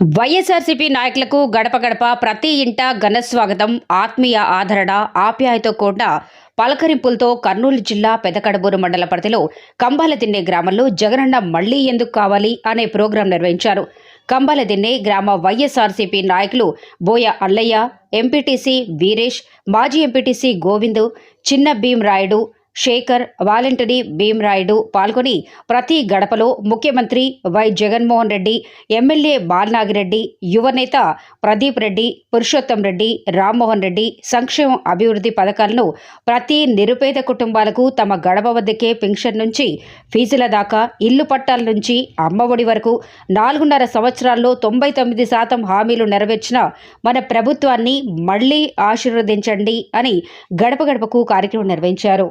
వైఎస్ఆర్సీపీ నాయకులకు గడప గడప ప్రతి ఇంట ఘన స్వాగతం. ఆత్మీయ ఆదరణ ఆప్యాయతో కూడిన పలకరింపులతో కర్నూలు జిల్లా పెదకడబూరు మండల పరిధిలో కంబాలదిన్నె గ్రామంలో జగనన్న మళ్ళీ ఎందుకు కావాలి అనే ప్రోగ్రాం నిర్వహించారు. కంబాలదిన్నె గ్రామ వైఎస్ఆర్సీపీ నాయకులు బోయ అల్లయ్య ఎంపీటీసీ వీరేష్ మాజీ ఎంపీటీసీ గోవిందు చిన్న భీం రాయుడు శేఖర్ వాలంటరీ భీమరాయుడు పాల్గొని ప్రతి గడపలో ముఖ్యమంత్రి వై జగన్మోహన్ రెడ్డి ఎమ్మెల్యే బాలనాగిరెడ్డి యువనేత ప్రదీప్ రెడ్డి పురుషోత్తం రెడ్డి రామ్మోహన్ రెడ్డి సంక్షేమ అభివృద్ధి పథకాలను ప్రతి నిరుపేద కుటుంబాలకు తమ గడప వద్దకే పెన్షన్ నుంచి ఫీజుల దాకా ఇల్లు పట్టాల నుంచి అమ్మఒడి వరకు నాలుగున్నర సంవత్సరాల్లో తొంభై తొమ్మిది శాతం హామీలు నెరవేర్చిన మన ప్రభుత్వాన్ని మళ్ళీ ఆశీర్వదించండి అని గడప గడపకు కార్యక్రమం నిర్వహించారు.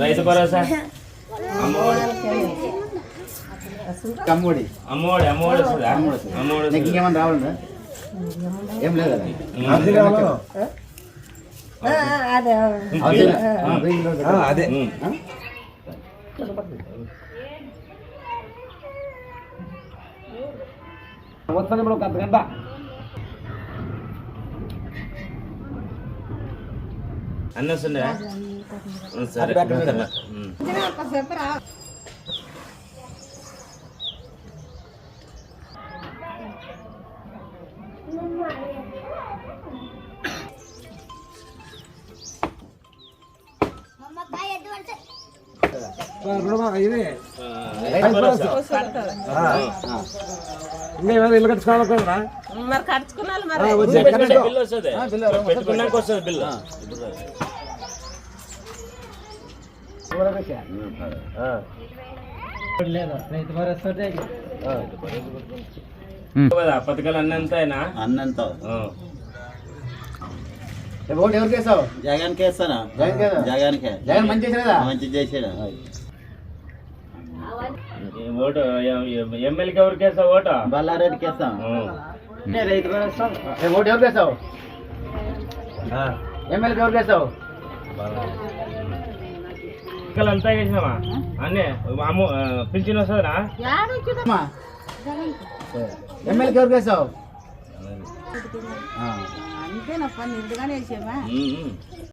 రైతు భరోసా కమ్మోడి అమ్మోడి అమ్మఒడి వస్తుందా ఇంకేమన్నా ఏం లేదు అదే ఉమ్. ఇప్పుడు ఒక గంట అన్నీ వస్తుండే సరే. ఇది ఇంకా ఏమైనా ఇల్లు కట్టుకోవాలనుకున్నా మరి ఖర్చుకున్నాను మరి. పెట్టుకుంటే బిల్లు వస్తుంది పెట్టుకున్నాక వస్తుంది బిల్లు. ఆ. కదా, పథకాలు అన్నీ అంతాయినా అన్నంతో ఓటు ఎవరికి వేస్తావు జగన్ కేస్తానా జగన్ కేనా? జగన్కే. జగన్ మంచి చేసినదా మంచి చేసాడు ఓటు ఎ- ఎమ్మెల్యేకి ఎవరికి వేస్తావు ఓటు? బల్లారెడ్డికి వేస్తాం. రైతు ఓటు ఎవరికి వేస్తావు ఎమ్మెల్యేకి ఎవరికి వేస్తావు పథకాలు అంతా వేసినావా అన్నీ అమ్మ. పింఛన్ వస్తుందా. ఎమ్మెల్యేకి ఎవరికి వేస్తావు అంతేనప్ప నిండుగానే వేసామా.